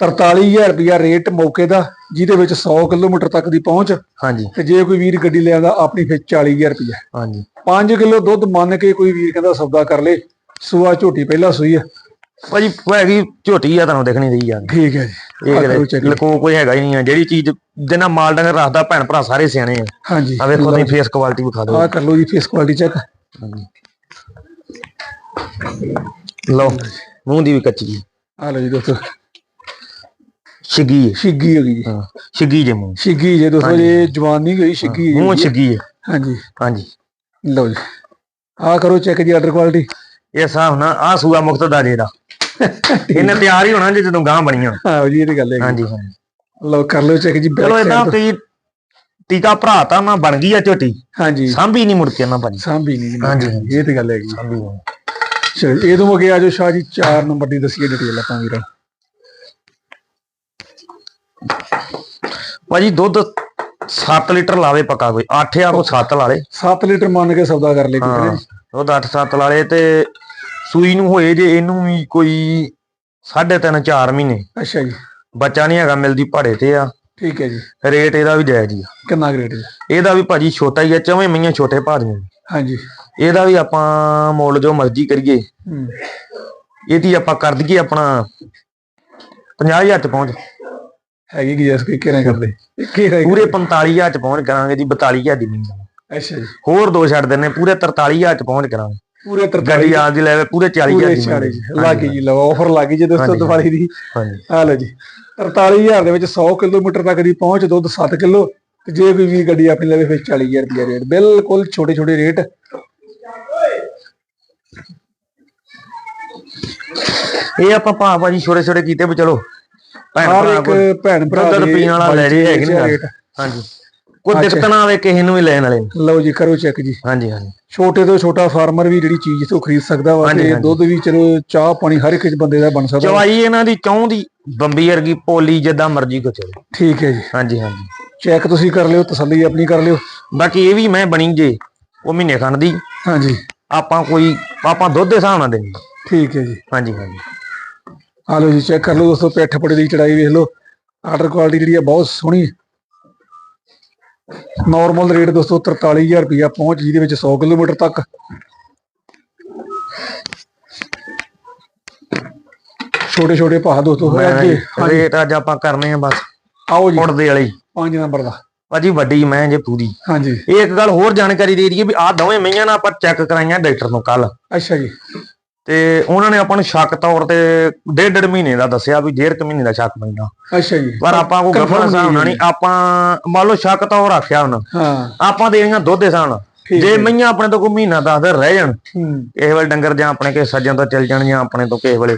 Speaker 1: 43000 ਰੁਪਿਆ ਰੇਟ ਮੌਕੇ ਦਾ ਜਿਹਦੇ ਵਿੱਚ 100 ਕਿਲੋਮੀਟਰ ਤੱਕ ਦੀ ਪਹੁੰਚ।
Speaker 2: ਹਾਂਜੀ।
Speaker 1: ਤੇ ਜੇ ਕੋਈ ਵੀਰ ਗੱਡੀ ਲੈ ਆਉਂਦਾ ਆਪਣੀ ਫਿਰ 40000 ਰੁਪਿਆ
Speaker 2: ਹਾਂਜੀ।
Speaker 1: 5 ਕਿਲੋ ਦੁੱਧ ਮੰਨ ਕੇ ਕੋਈ ਵੀਰ ਕਹਿੰਦਾ ਸੌਦਾ ਕਰ ਲੇ ਸੂਆ ਝੋਟੀ ਪਹਿਲਾਂ ਸੂਈ ਆ।
Speaker 2: ਭਾਜੀ ਹੈਗੀ ਝੋਟੀ ਆ ਤੁਹਾਨੂੰ ਦੇਖਣੀ ਰਹੀ ਜਾਂਦੀ
Speaker 1: ਠੀਕ ਹੈ ਜੀ।
Speaker 2: ਇਹ ਕਿਤੇ। ਲਕੋ ਕੋਈ ਹੈਗਾ ਹੀ ਨਹੀਂ ਆ। ਜਿਹੜੀ ਚੀਜ਼ ਜਿੰਨਾ ਮਾਲ ਡੰਗਰ ਰੱਖਦਾ ਭੈਣ ਭਰਾ ਸਾਰੇ ਸਿਆਣੇ ਆ।
Speaker 1: ਹਾਂਜੀ।
Speaker 2: ਆ ਵੇਖੋ ਤੁਸੀਂ ਫੇਸ ਕੁਆਲਿਟੀ ਵਿਖਾ ਦਿਓ।
Speaker 1: ਆਹ ਕਰ ਲਓ ਜੀ ਫੇਸ ਕੁਆਲਿਟੀ ਚੈੱਕ
Speaker 2: ਲਓ ਮੂੰਹ ਦੀ ਵੀ ਕੱਚੀ
Speaker 1: ਆ ਲਓ ਜੀ ਦੋਸਤੋ।
Speaker 2: ਛਿੱਗੀ
Speaker 1: ਛਿੱਗੀ ਹੋ ਗਈ ਜੀ।
Speaker 2: ਹਾਂ ਛਿੱਗੀ ਜੇ ਮੂੰਹ।
Speaker 1: ਛਿੱਗੀ ਜੇ ਦੋਸਤੋ ਜੇ ਜਵਾਨ ਨਹੀਂ ਹੋਈ ਛਿੱਗੀ
Speaker 2: ਮੂੰਹ
Speaker 1: ਆ।
Speaker 2: ਛਿੱਗੀ ਹੈ।
Speaker 1: ਹਾਂਜੀ।
Speaker 2: ਹਾਂਜੀ।
Speaker 1: ਲਓ ਜੀ। ਆ ਕਰੋ ਚੈੱਕ ਜੀ ਆਰਡਰ ਕੁਆਲਿਟੀ
Speaker 2: ਇਹ ਹਿਸਾਬ ਨਾਲ ਆ ਸੂਆ ਮੁਕਤ ਦਾ ਜੇ ਦਾ ਇਹਨੇ ਤਿਆਰ ਹੀ ਹੋਣਾ ਜੇ ਜਦੋਂ ਗਾਂ ਬਣੀਆਂ।
Speaker 1: ਹਾਂ ਜੀ ਇਹ ਤੇ ਗੱਲ ਹੈ
Speaker 2: ਹਾਂਜੀ ਹਾਂਜੀ।
Speaker 1: ਲਓ ਕਰ ਲਓ ਚੈੱਕ ਜੀ
Speaker 2: ਚਲੋ ਇਦਾਂ
Speaker 1: ਤੋਂ।
Speaker 2: ਟੀਕਾ ਭਰਾ ਤਾਂ ਨਾ ਬਣ ਗਈ ਆ ਝੋਟੀ।
Speaker 1: ਹਾਂਜੀ।
Speaker 2: ਸਾਂਭੀ ਨਹੀਂ ਮੁੜ ਕੇ ਨਾ ਭਾਜੀ।
Speaker 1: ਸਾਂਭੀ ਨਹੀਂ ਜੀ
Speaker 2: ਹਾਂਜੀ,
Speaker 1: ਇਹ ਤੇ ਗੱਲ ਹੈਗੀ।
Speaker 2: ਸਾਂਭੀ ਨਹੀਂ।
Speaker 1: ਚਲੋ ਇਹ ਤੋਂ ਅੱਗੇ ਆ ਜਾਓ ਸ਼ਾਹ ਜੀ 4 ਨੰਬਰ ਦੀ ਦਸੀਏ ਡਿਟੇਲ ਆਪਾਂ ਵੀਰਾਂ
Speaker 2: ਭਾਜੀ ਦੁੱਧ 7 ਲੀਟਰ ਲਾਵੇ ਪੱਕਾ ਕੋਈ। 8 ਆ ਕੋ 7 ਲਾ ਲੇ।
Speaker 1: 7 ਲੀਟਰ ਮੰਨ ਕੇ ਸੌਦਾ ਕਰ ਲੈ ਕੋਈ
Speaker 2: ਹਾਂ
Speaker 1: ਜੀ।
Speaker 2: ਦੁੱਧ 8 7 ਲਾ ਲੇ ਤੇ ਸੂਈ ਨੂੰ ਹੋਏ ਜੇ ਇਹਨੂੰ ਵੀ ਕੋਈ 3.5 4 ਮਹੀਨੇ।
Speaker 1: ਅੱਛਾ ਜੀ।
Speaker 2: ਬੱਚਾ ਨਹੀਂ ਹੈਗਾ ਮਿਲਦੀ ਭਾੜੇ ਤੇ ਆ।
Speaker 1: ਠੀਕ ਹੈ ਜੀ।
Speaker 2: ਰੇਟ ਇਹਦਾ ਵੀ ਜਾਇਜ਼ ਹੀ ਆ।
Speaker 1: ਕਿੰਨਾ ਗ੍ਰੇਡ ਜੀ?
Speaker 2: ਇਹਦਾ ਵੀ ਭਾਜੀ ਛੋਟਾ ਹੀ ਆ ਚਵੇਂ ਮਈਆਂ ਛੋਟੇ ਭਾਦੀਆਂ
Speaker 1: ਹਾਂਜੀ।
Speaker 2: ਇਹਦਾ ਵੀ ਆਪਾਂ ਮੁੱਲ ਜੋ ਮਰਜ਼ੀ ਕਰੀਏ।
Speaker 1: ਹੂੰ।
Speaker 2: ਇਹਦੀ ਆਪਾਂ ਕਰ ਦਈਏ ਆਪਣਾ 50000 ਚ ਪਹੁੰਚ।
Speaker 1: ਹੈਗੀ ਕਿ ਜਸ ਕੋਈ ਕਿਹੜਾ ਕਰਦੇ? ਹੈ
Speaker 2: ਪੂਰੇ 45000 ਚ ਪਹੁੰਚ ਕਰਾਂਗੇ ਜੀ 42000 ਦੀ ਨਹੀਂ।
Speaker 1: ਅੱਛਾ ਜੀ।
Speaker 2: ਹੋਰ ਦੋ ਛੱਡ ਦਿੰਨੇ ਪੂਰੇ 43000 ਚ ਪਹੁੰਚ ਕਰਾਂਗੇ।
Speaker 1: ਪੂਰੇ 43
Speaker 2: ਗੱਡੀ ਆ ਦੀ ਲੈਵੇ ਪੂਰੇ 40000
Speaker 1: ਪੂਰੇ
Speaker 2: ਦੀ
Speaker 1: 40
Speaker 2: ਮਿਲਦੀ।
Speaker 1: ਜੀ ਲੱਗੀ ਜੀ ਲਓ ਆਫਰ ਲੱਗੀ ਜੀ ਦੋਸਤੋ। ਦੀਵਾਲੀ ਦੀ
Speaker 2: ਹਾਂਜੀ
Speaker 1: ਆ ਲਓ ਜੀ 43000 ਦੇ ਵਿੱਚ 100 ਕਿਲੋਮੀਟਰ ਤੱਕ ਦੀ ਪਹੁੰਚ ਦੁੱਧ 7 ਕਿਲੋ ਤੇ ਜੇ ਕੋਈ ਵੀ ਗੱਡੀ ਆਪਣੀ ਲਵੇ ਫਿਰ 40000 ਰੁਪਏ ਰੇਟ ਬਿਲਕੁਲ ਛੋਟੇ ਛੋਟੇ ਰੇਟ
Speaker 2: ਇਹ ਆਪਾਂ ਭਾ ਭਾਜੀ ਛੋਟੇ ਛੋਟੇ ਕੀਤੇ ਵੀ ਚਲੋ ਭੈਣ ਭਰਾ
Speaker 1: ਭੈਣ ਭਰਾ
Speaker 2: ਪੀਣ ਵਾਲਾ ਲੈ ਜੇ ਹੈਗੀ ਨਹੀਂ
Speaker 1: ਰੇਟ।
Speaker 2: ਹਾਂਜੀ ਕੋਈ ਦਿੱਕਤ ਨਾ ਆਵੇ ਕਿਸੇ ਨੂੰ ਵੀ ਲੈਣ ਵਾਲੇ ਨੂੰ।
Speaker 1: ਲਓ ਜੀ ਕਰੋ ਚੈੱਕ ਜੀ।
Speaker 2: ਹਾਂਜੀ ਹਾਂਜੀ।
Speaker 1: ਛੋਟੇ ਤੋਂ ਛੋਟਾ ਫਾਰਮਰ ਵੀ ਜਿਹੜੀ ਚੀਜ਼ ਤੋਂ ਖਰੀਦ ਸਕਦਾ ਵਾ ਤੇ। ਦੁੱਧ ਵੀ ਚਲੋ ਚਾਹ ਪਾਣੀ ਹਰ ਇੱਕ ਬੰਦੇ ਦਾ ਬਣ ਸਕਦਾ।
Speaker 2: ਚਵਾਈ ਇਹਨਾਂ ਦੀ ਚੌਂ ਦੀ ਬੰਬੀ ਵਰਗੀ ਪੋਲੀ ਜਿੱਦਾਂ ਮਰਜ਼ੀ ਕੋ ਚਲੇ
Speaker 1: ਠੀਕ ਹੈ ਜੀ।
Speaker 2: ਹਾਂਜੀ ਹਾਂਜੀ।
Speaker 1: ਚੈੱਕ ਤੁਸੀਂ ਕਰ ਲਿਓ ਤਸੱਲੀ ਆਪਣੀ ਕਰ ਲਿਓ।
Speaker 2: ਬਾਕੀ ਇਹ ਵੀ ਮੈਂ ਬਣੀ ਜੇ ਉਹ ਮਹੀਨੇ ਖੰਡ ਦੀ
Speaker 1: ਹਾਂਜੀ।
Speaker 2: ਆਪਾਂ ਕੋਈ ਆਪਾਂ ਦੁੱਧ ਦੇ ਹਿਸਾਬ ਨਾਲ ਦੇਣੀ
Speaker 1: ਠੀਕ ਹੈ ਜੀ।
Speaker 2: ਹਾਂਜੀ ਹਾਂਜੀ।
Speaker 1: ਆ ਲਓ ਜੀ ਚੈੱਕ ਕਰ ਲਓ ਦੋਸਤੋ ਪਿੱਠ ਪੜੇ ਦੀ ਚੜਾਈ ਵੇਖ ਲਓ। ਆਰਡਰ ਕੁਆਲਿਟੀ ਜਿਹੜੀ ਆ ਬਹੁਤ ਸੋਹਣੀ। ਨਾਰਮਲ ਰੇਟ ਦੋਸਤੋ 43000 ਰੁਪਇਆ ਪਹੁੰਚ ਜਿਹਦੇ ਵਿੱਚ 100 ਕਿਲੋਮੀਟਰ ਤੱਕ। ਛੋਟੇ ਛੋਟੇ ਭਾਅ ਦੋਸਤੋ
Speaker 2: ਰੇਟ ਅੱਜ ਆਪਾਂ ਕਰਨੇ ਆ ਬਸ।
Speaker 1: ਆਓ ਜੀ।
Speaker 2: ਉੜਦੇ ਵਾਲੀ।
Speaker 1: 5 ਨੰਬਰ ਦਾ।
Speaker 2: ਭਾਜੀ ਵੱਡੀ ਮੈਂ ਜੇ ਪੂਰੀ।
Speaker 1: ਹਾਂਜੀ।
Speaker 2: ਇਹ ਇੱਕ ਗੱਲ ਹੋਰ ਜਾਣਕਾਰੀ ਦੇ ਦਈਏ ਵੀ ਆਹ ਦੋਵੇਂ ਮਈਆਂ ਨਾ ਆਪਾਂ ਚੈੱਕ ਕਰਾਈਆਂ ਡਾਕਟਰ ਨੂੰ ਕੱਲ
Speaker 1: ਅੱਛਾ ਜੀ।
Speaker 2: ਤੇ ਉਹਨਾਂ ਨੇ ਆਪਾਂ ਨੂੰ ਸ਼ੱਕ ਤੌਰ ਤੇ ਡੇਢ ਡੇਢ ਮਹੀਨੇ ਦਾ ਦੱਸਿਆ ਵੀ ਡੇਢ ਕੁ ਮਹੀਨੇ ਦਾ ਸ਼ੱਕ ਪੈਂਦਾ।
Speaker 1: ਅੱਛਾ ਜੀ।
Speaker 2: ਪਰ ਆਪਾਂ ਕੋ ਗੱਫਰ ਨਾਲ ਨਹੀਂ ਆਪਾਂ ਮੰਨ ਲਓ ਸ਼ੱਕ ਤੌਰ ਰੱਖਿਆ ਹੁਣ।
Speaker 1: ਹਾਂ।
Speaker 2: ਆਪਾਂ ਦੇਣੀਆਂ ਦੁੱਧ ਦੇ
Speaker 1: ਠੀਕ
Speaker 2: ਜੇ। ਮਈਆਂ ਆਪਣੇ ਤੋਂ ਕੋਈ ਮਹੀਨਾ ਦਸ ਦਿਨ ਰਹਿ ਜਾਣ ਕਿਸੇ ਵੇਲੇ ਡੰਗਰ ਜਾਂ ਆਪਣੇ ਕੇ ਸੱਜਣ ਤੋਂ ਚੱਲ ਜਾਣ ਜਾਂ ਆਪਣੇ ਤੋਂ ਕਿਸੇ ਵੇਲੇ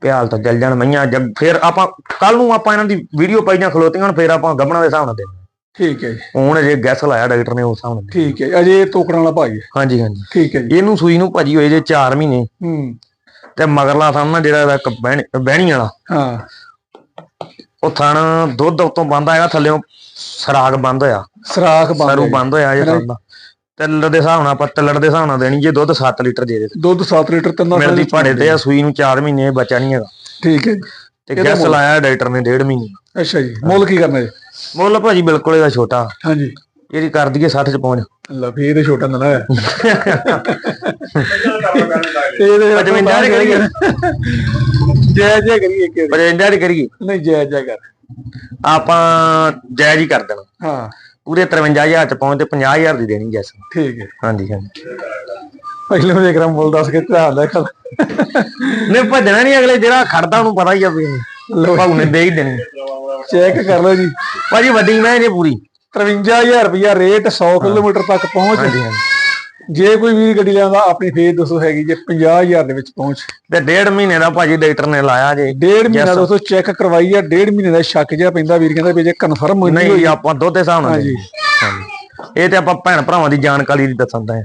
Speaker 2: ਪਿਆਲ ਤੋਂ ਚੱਲ ਜਾਣ ਮਈਆਂ ਜਦ ਫਿਰ ਆਪਾਂ ਕੱਲ ਨੂੰ ਆਪਾਂ ਇਹਨਾਂ ਦੀ ਵੀਡੀਓ ਪਾਈਆਂ ਖਲੋਤੀਆਂ ਹੁਣ ਫਿਰ ਆਪਾਂ ਗੱਬਣਾ ਦੇ ਹਿਸਾਬ ਨਾਲ ਦੇਣਾ
Speaker 1: ਠੀਕ ਹੈ ਜੀ।
Speaker 2: ਹੁਣ ਜੇ ਗੈਸ ਲਾਇਆ ਡਾਕਟਰ ਨੇ ਉਸ ਹਿਸਾਬ ਨਾਲ।
Speaker 1: ਠੀਕ ਹੈ ਅਜੇ ਤੋਕੜਾਂ ਵਾਲਾ ਭਾਈ ਹੈ।
Speaker 2: ਹਾਂਜੀ ਹਾਂਜੀ।
Speaker 1: ਠੀਕ ਹੈ ਜੀ।
Speaker 2: ਇਹਨੂੰ ਸੂਈ ਨੂੰ ਭਾਜੀ ਹੋਏ ਜੇ 4 ਮਹੀਨੇ।
Speaker 1: ਹੂੰ।
Speaker 2: ਤੇ ਮਗਰਲਾ ਥਣ ਨਾ ਜਿਹੜਾ ਇਹਦਾ ਬਹਿਣੀ ਵਾਲਾ।
Speaker 1: ਹਾਂ।
Speaker 2: ਉਹ ਥਣ ਦੁੱਧ ਉਤੋਂ ਬੰਦ ਆਏਗਾ ਥੱਲੇੋਂ ਸਰਾਗ ਬੰਦ ਹੋਇਆ।
Speaker 1: ਸਰਾਖ ਬੰਦ
Speaker 2: ਸਰੂ। ਬੰਦ ਹੋਇਆ ਜੇ। ਥਣ ਦਾ। ਤਿੱਲੜ ਦੇ ਹਿਸਾਬ ਨਾਲ ਆਪਾਂ ਤਿੱਲੜ ਦੇ ਹਿਸਾਬ ਨਾਲ ਦੇਣੀ ਜੇ ਦੁੱਧ 7 ਲੀਟਰ ਦੇ ਦੇ।
Speaker 1: ਦੁੱਧ 7 ਲੀਟਰ ਤਿੰਨਾਂ
Speaker 2: ਮਿਲਦੀ ਭਾੜੇ ਤੇ ਆ ਸੂਈ ਨੂੰ 4 ਮਹੀਨੇ ਬੱਚਾ ਨਹੀਂ ਹੈਗਾ।
Speaker 1: ਠੀਕ ਹੈ
Speaker 2: ਤੇ ਗੈਸ? ਲਾਇਆ ਡਾਕਟਰ ਨੇ ਡੇਢ ਮਹੀਨੇ।
Speaker 1: ਅੱਛਾ ਜੀ। ਮੁੱਲ ਕੀ ਕਰਨਾ ਜੀ?
Speaker 2: ਮੁੱਲ ਭਾਜੀ ਬਿਲਕੁਲ ਇਹਦਾ ਛੋਟਾ।
Speaker 1: ਹਾਂਜੀ।
Speaker 2: ਇਹਦੀ ਕਰ ਦਈਏ 60 ਚ ਪਹੁੰਚ।
Speaker 1: ਲੈ ਵੀ ਇਹ ਛੋਟਾ ਨਾ ਹੈ। ਇਹ ਤੇ
Speaker 2: ਪਚਵੰਜਾ ਦੀ ਕਰੀਏ।
Speaker 1: ਜੈ ਜੈ ਕਰੀਏ ਕਿ
Speaker 2: 55 ਦੀ ਕਰੀਏ।
Speaker 1: ਨਹੀਂ ਜੈ ਜੈ ਕਰ।
Speaker 2: ਆਪਾਂ ਜਾਇਜ਼ ਹੀ ਕਰ ਦੇਣਾ।
Speaker 1: ਹਾਂ।
Speaker 2: ਪੂਰੇ 53000 ਚ ਪਹੁੰਚ ਤੇ 50000 ਦੀ ਦੇਣੀ ਗੈਸ
Speaker 1: ਠੀਕ ਹੈ।
Speaker 2: ਹਾਂਜੀ ਹਾਂਜੀ।
Speaker 1: ਪਹਿਲੇ ਮੈਂ ਇੱਕ ਮੁੱਲ ਦੱਸ ਕੇ ਧਿਆਨ ਲੈ। ਖਲ
Speaker 2: ਨਹੀਂ ਭੱਜਣਾ ਨਹੀਂ ਅਗਲੇ ਜਿਹੜਾ ਖੜਦਾ ਉਹਨੂੰ ਪਤਾ ਹੀ ਆ ਵੀ ਭਾਉ ਨੇ ਦੇ ਹੀ ਦੇਣੀ।
Speaker 1: ਚੈੱਕ ਕਰ ਲਓ ਜੀ।
Speaker 2: ਭਾਜੀ ਵੱਡੀ ਮੈਂ ਜੇ ਪੂਰੀ।
Speaker 1: 53000 ਰੁਪਇਆ ਰੇਟ 100 ਕਿਲੋਮੀਟਰ ਤੱਕ ਪਹੁੰਚ।
Speaker 2: ਹਾਂਜੀ ਹਾਂਜੀ।
Speaker 1: ਜੇ ਕੋਈ ਵੀਰ ਗੱਡੀ ਲੈਂਦਾ ਆਪਣੀ ਫੇਰ ਦੱਸੋ ਹੈਗੀ ਜੇ 50000 ਦੇ ਵਿੱਚ ਪਹੁੰਚ।
Speaker 2: ਤੇ ਡੇਢ ਮਹੀਨੇ ਦਾ ਭਾਜੀ ਡਾਕਟਰ ਨੇ ਲਾਇਆ ਜੇ।
Speaker 1: ਡੇਢ ਮਹੀਨਾ ਦੋਸਤੋ ਚੈੱਕ ਕਰਵਾਈ ਆ ਡੇਢ ਮਹੀਨੇ ਦਾ ਸ਼ੱਕ ਜਿਹਾ ਪੈਂਦਾ ਵੀਰ ਕਹਿੰਦਾ ਵੀ ਜੇ ਕਨਫਰਮ ਹੋਈ
Speaker 2: ਨਹੀਂ ਆਪਾਂ ਦੁੱਧ ਦੇ ਹਿਸਾਬ ਨਾਲ।
Speaker 1: ਹਾਂਜੀ।
Speaker 2: ਇਹ ਤੇ ਆਪਾਂ ਭੈਣ ਭਰਾਵਾਂ ਦੀ ਜਾਣਕਾਰੀ ਦੀ ਦੱਸਣ ਦਾ ਹੈ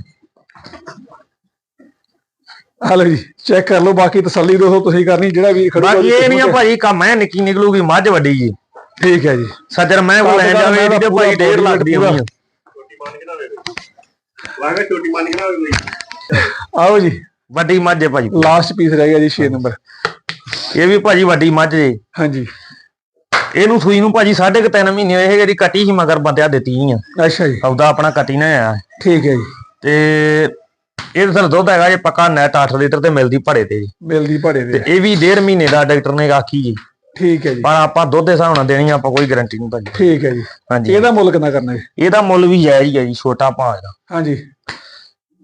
Speaker 1: ਹਲੋ ਜੀ ਚੈੱਕ ਕਰ ਲਓ ਬਾਕੀ ਤਸੱਲੀ ਦੋਸਤੋ ਤੁਸੀਂ ਕਰਨੀ ਜਿਹੜਾ ਵੀਰ ਖੜੂਗਾ
Speaker 2: ਬਾਕੀ ਇਹ ਨਹੀਂ ਆ ਭਾਜੀ ਕੰਮ ਹੈ ਨਿੱਕੀ ਨਿਕਲੂਗੀ ਮੱਝ ਵੱਡੀ ਜੀ।
Speaker 1: ਠੀਕ ਹੈ ਜੀ।
Speaker 2: ਸੱਜਰ ਮੈਂ ਕੋ ਲੈ ਜਾਵੇ ਇਹਦੀ ਭਾਈ 1.5 ਲੱਖ ਦੀ ਆਉਣੀ ਆ।
Speaker 3: ਲਾਂਗਾ ਛੋਟੀ ਮੰਨ ਕੇ ਨਾ ਹੋਵੇ
Speaker 1: ਆਓ ਜੀ।
Speaker 2: ਵੱਡੀ ਮੱਝ ਹੈ ਭਾਜੀ
Speaker 1: ਲਾਸਟ ਪੀਸ ਰਹਿ ਗਿਆ ਜੀ 6 ਨੰਬਰ
Speaker 2: ਇਹ ਵੀ ਭਾਜੀ ਵੱਡੀ ਮੱਝ ਜੇ।
Speaker 1: ਹਾਂਜੀ।
Speaker 2: ਇਹਨੂੰ ਸੂਈ ਨੂੰ ਭਾਜੀ ਸਾਢੇ ਕੁ ਤਿੰਨ ਮਹੀਨੇ ਹੋਏ ਇਹ ਜਿਹੜੀ ਕੱਟੀ ਸੀ ਮਗਰ ਬੰਦਿਆ ਦਿੱਤੀ ਆ
Speaker 1: ਅੱਛਾ ਜੀ।
Speaker 2: ਸੌਦਾ ਆਪਣਾ ਕੱਟੀ ਨਾ ਆਇਆ।
Speaker 1: ਠੀਕ ਹੈ ਜੀ।
Speaker 2: ਤੇ ਇਹਦੇ ਸਰ ਦੁੱਧ ਹੈਗਾ ਜੇ ਪੱਕਾ ਨੈਟ 8 ਲੀਟਰ ਤੇ ਮਿਲਦੀ ਭੜੇ ਤੇ। ਜੀ
Speaker 1: ਮਿਲਦੀ ਭਾੜੇ
Speaker 2: ਤੇ ਇਹ ਵੀ ਡੇਢ ਮਹੀਨੇ ਦਾ ਡਾਕਟਰ ਨੇ ਆਖੀ ਜੀ।
Speaker 1: ਠੀਕ ਹੈ ਜੀ।
Speaker 2: ਪਰ ਆਪਾਂ ਦੁੱਧ ਦੇ ਹਿਸਾਬ ਨਾਲ ਦੇਣੀ ਆ, ਆਪਾਂ ਕੋਈ ਗਾਰੰਟੀ ਨਹੀਂ ਭਾਜੀ।
Speaker 1: ਠੀਕ ਹੈ ਜੀ।
Speaker 2: ਹਾਂਜੀ।
Speaker 1: ਇਹਦਾ ਮੁੱਲ ਕਿੰਨਾ ਕਰਨਾ ਜੀ?
Speaker 2: ਇਹਦਾ ਮੁੱਲ ਵੀ ਜਾਇਜ਼ ਹੀ ਹੈ ਜੀ ਛੋਟਾ ਭਾਅ ਦਾ
Speaker 1: ਹਾਂਜੀ।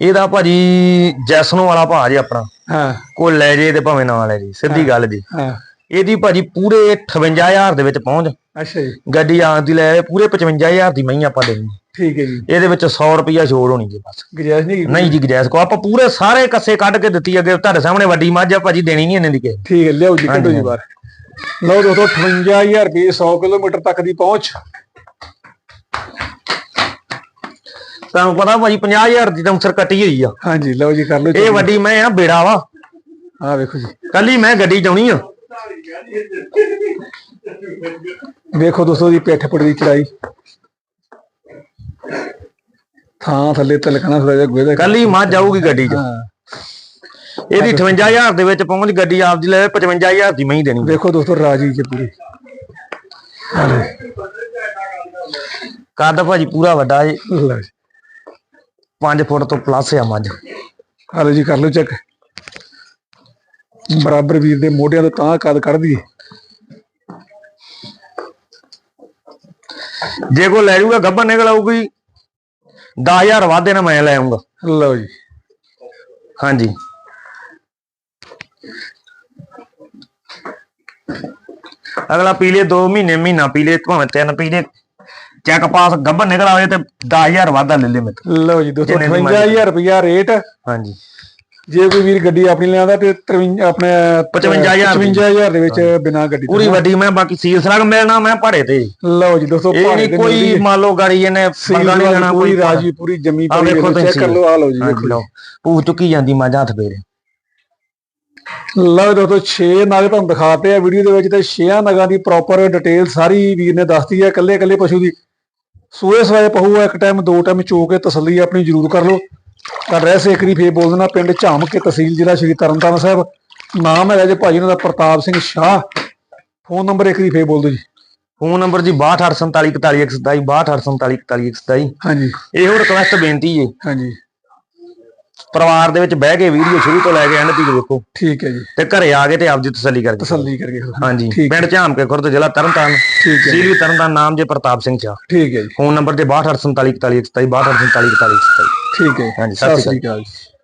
Speaker 2: ਇਹਦਾ ਭਾਜੀ ਜੈਸਨੋ ਵਾਲਾ ਭਾਅ ਜੀ ਆਪਣਾ।
Speaker 1: ਹਾਂ।
Speaker 2: ਕੋਈ ਲੈ ਜੇ ਤੇ ਭਾਵੇਂ ਨਾ ਲੈ ਜੇ ਸਿੱਧੀ ਗੱਲ ਜੀ।
Speaker 1: ਹਾਂ।
Speaker 2: ਇਹਦੀ ਭਾਜੀ ਪੂਰੇ 58000 ਦੇ ਵਿੱਚ ਪਹੁੰਚ।
Speaker 1: ਅੱਛਾ ਜੀ।
Speaker 2: ਗੱਡੀ ਆਉਣ ਦੀ ਲੈ ਪੂਰੇ 55000 ਦੀ ਮਹੀਂ ਆਪਾਂ ਦੇਣੀ।
Speaker 1: ਠੀਕ ਹੈ ਜੀ।
Speaker 2: ਇਹਦੇ ਵਿੱਚ 100 ਰੁਪਿਆ ਛੋੜ ਹੋਣੀ ਜੀ ਬਸ।
Speaker 1: ਨਹੀਂ?
Speaker 2: ਨਹੀਂ ਜੀ ਗਜੈਸ ਕੋ ਆਪਾਂ ਪੂਰੇ ਸਾਰੇ ਕੱਸੇ ਕੱਢ ਕੇ ਦਿੱਤੀ ਅੱਗੇ ਤੁਹਾਡੇ ਸਾਹਮਣੇ ਵੱਡੀ ਮੱਝ ਆ ਭਾਜੀ ਦੇਣੀ ਨਹੀਂ ਇਹਨਾਂ ਦੀ ਨੇ।
Speaker 1: ਠੀਕ ਹੈ ਲਿਆਓ ਜੀ ਕੱਢੋ ਜੀ। ਬਾਹਰ। ਲਓ ਦੋਸਤੋ 58000 ਰੁਪਏ 100 ਕਿਲੋਮੀਟਰ ਤੱਕ ਦੀ ਪਹੁੰਚ।
Speaker 2: ਤੁਹਾਨੂੰ ਪਤਾ ਭਾਜੀ 50000 ਦੀ ਤਾਂ ਕੱਟੀ ਹੋਈ ਆ।
Speaker 1: ਹਾਂਜੀ ਲਓ ਜੀ ਕਰ ਲਓ
Speaker 2: ਇਹ ਵੱਡੀ ਮੈਂ ਆ ਬੇੜਾ ਵਾ।
Speaker 1: ਆ ਵੇਖੋ ਜੀ।
Speaker 2: ਕੱਲੀ ਮੈਂ ਗੱਡੀ ਚਾਉਣੀ ਆ।
Speaker 1: ਵੇਖੋ ਦੋਸਤੋ ਦੀ ਪਿੱਠ ਪੜ ਦੀ ਚੜਾਈ। ਥਾਂ ਥੱਲੇ ਤਲਕਣਾ ਥੋੜਾ ਜਿਹਾ ਗੋਹੇ ਦਾ।
Speaker 2: ਕੱਲੀ ਮੱਝ ਆਊਗੀ ਗੱਡੀ 'ਚ।
Speaker 1: ਹਾਂ।
Speaker 2: ਇਹਦੀ 58000 ਦੇ ਵਿੱਚ ਪਹੁੰਚ ਗੱਡੀ ਆਪਦੀ ਲੈ 55000 ਦੀ ਮਹੀਂ ਦੇਣੀ
Speaker 1: ਵੇਖੋ ਦੋਸਤੋ ਰਾਜੀ ਜੀ ਪੂਰੀ।
Speaker 2: ਕੱਦ ਭਾਜੀ ਪੂਰਾ ਵੱਡਾ ਜੀ
Speaker 1: ਜੀ।
Speaker 2: 5 ਫੁੱਟ ਤੋਂ ਪਲੱਸ ਆ ਮੱਝ।
Speaker 1: ਹਾਲੋ ਜੀ ਕਰ ਲਓ ਚੈੱਕ ਬਰਾਬਰ ਵੀਰ ਦੇ ਮੋਢਿਆਂ ਤੋਂ ਤਾਂ ਕੱਦ ਕੱਢ ਦਈਏ
Speaker 2: ਜੇ ਕੋ ਲੈ ਜਾਊਗਾ ਗੱਬਰ ਨਿਕਲ ਆਊਗੀ। 10000 ਵਾਧੇ ਨਾਲ ਮੈਂ ਲੈ ਆਉਂਗਾ
Speaker 1: ਲਓ ਜੀ।
Speaker 2: ਹਾਂਜੀ। ਅਗਲਾ ਪੀਲੇ 2 ਮਹੀਨੇ ਮਹੀਨਾ ਪੀਲੇ ਭਾਵੇਂ ਤਿੰਨ ਪੀਲੇ ਚੈੱਕ ਪਾਸ ਗੱਬਰ ਨਿਕਲ ਆਵੇ ਤੇ 10000 ਵਾਧਾ ਲੈ ਲੈ ਮੇਰੇ
Speaker 1: ਲਓ ਜੀ ਦੋਸਤੋ
Speaker 2: ਜਿੰਨੇ ਦੀ ਮਰਜ਼ੀ।
Speaker 1: 55000 ਰੁਪਇਆ ਰੇਟ
Speaker 2: ਹਾਂਜੀ।
Speaker 1: ਜੇ ਕੋਈ ਵੀਰ ਗੱਡੀ ਆਪਣੀ ਲੈਂਦਾ ਤੇ 53 ਆਪਣੇ
Speaker 2: 55,000 ਦੀ।
Speaker 1: 55000 ਦੇ ਵਿੱਚ ਬਿਨਾ ਗੱਡੀ।
Speaker 2: ਪੂਰੀ ਵੱਡੀ ਮੈਂ ਬਾਕੀ ਸੀਲ ਸਲਗ ਮਿਲਣਾ ਮੈਂ ਭਾੜੇ ਤੇ।
Speaker 1: ਲਓ ਜੀ ਦੋਸਤੋ ਭਾੜੇ ਤੇ
Speaker 2: ਕੋਈ। ਮੰਨ ਲਓ ਗਾੜੀ ਇਹਨੇ ਪੰਗਾ ਨਹੀਂ ਲੈਣਾ
Speaker 1: ਪੂਰੀ
Speaker 2: ਕੋਈ
Speaker 1: ਰਾਜੀ ਪੂਰੀ ਜੰਮੀ
Speaker 2: ਵੇਖੋ
Speaker 1: ਚੈੱਕ ਕਰ ਲਓ ਆ ਲਓ ਜੀ ਵੇਖੋ
Speaker 2: ਲਓ। ਪੂਛ ਚੁੱਕੀ ਜਾਂਦੀ ਮਾਝਾ ਹੱਥ ਫੇਰੇ।
Speaker 1: ਲਓ ਦੋਸਤੋ 6 ਨਗ ਤੁਹਾਨੂੰ ਦਿਖਾਤੇ ਆ ਵੀਡੀਓ ਦੇ ਵਿੱਚ ਤੇ 6 ਨਗਾਂ ਦੀ ਪ੍ਰੋਪਰ ਡਿਟੇਲ ਸਾਰੀ ਵੀਰ ਨੇ ਦੱਸਤੀ ਹੈ ਇਕੱਲੇ ਇਕੱਲੇ ਪਸ਼ੂ ਦੀ। ਸੂਏ ਸਵਾਏ ਪਹੂ ਇੱਕ ਟਾਈਮ ਦੋ ਟਾਈਮ ਚੋ ਕੇ ਤਸੱਲੀ ਆਪਣੀ ਜ਼ਰੂਰ ਕਰ ਲਓ। ਐਡਰੈਸ ਏਕਰੀ ਫੇਰ ਬੋਲ ਦੇਣਾ ਪਿੰਡ ਝਾਮ ਕੇ ਤਹਿਸੀਲ ਜ਼ਿਲ੍ਹਾ ਸ਼੍ਰੀ ਤਰਨਤਾਰਨ ਸਾਹਿਬ। ਨਾਮ ਹੈਗਾ ਜੀ ਭਾਜੀ ਉਹਨਾਂ ਦਾ ਪ੍ਰਤਾਪ ਸਿੰਘ ਸ਼ਾਹ। ਫੋਨ ਨੰਬਰ ਏਕਰੀ ਫੇਰ ਬੋਲ ਦਿਓ ਜੀ।
Speaker 2: ਫੋਨ ਨੰਬਰ ਜੀ 62484127 62484127
Speaker 1: ਹਾਂਜੀ।
Speaker 2: ਇਹੋ ਰਿਕਵੈਸਟ ਬੇਨਤੀ ਜੀ।
Speaker 1: ਹਾਂਜੀ।
Speaker 2: ਪਰਿਵਾਰ ਦੇ ਵਿੱਚ ਬਹਿ ਕੇ ਵੀਡੀਓ ਸ਼ੁਰੂ ਤੋਂ ਲੈ ਕੇ ਐਂਡ ਤੱਕ ਵੇਖੋ।
Speaker 1: ਠੀਕ ਹੈ ਜੀ।
Speaker 2: ਤੇ ਘਰੇ ਆ ਕੇ ਤੇ ਆਪਦੀ ਤਸੱਲੀ ਕਰਕੇ
Speaker 1: ਤਸੱਲੀ ਕਰਕੇ।
Speaker 2: ਹਾਂਜੀ। ਪਿੰਡ ਝਾਮ ਕੇ ਖੁਰਦ ਜ਼ਿਲ੍ਹਾ ਤਰਨਤਾਰਨ।
Speaker 1: ਠੀਕ ਹੈ।
Speaker 2: ਸੀਲ ਵੀ ਤਰਨਤਾਰਨ ਨਾਮ ਜੇ ਪ੍ਰਤਾਪ ਸਿੰਘ ਚਾ
Speaker 1: ਠੀਕ ਹੈ ਜੀ।
Speaker 2: ਫੋਨ ਨੰਬਰ ਤੇ 62474127 62474127
Speaker 1: ਠੀਕ ਹੈ।
Speaker 2: ਹਾਂਜੀ, ਸਤਿ
Speaker 1: ਸ੍ਰੀ ਅਕਾਲ ਜੀ।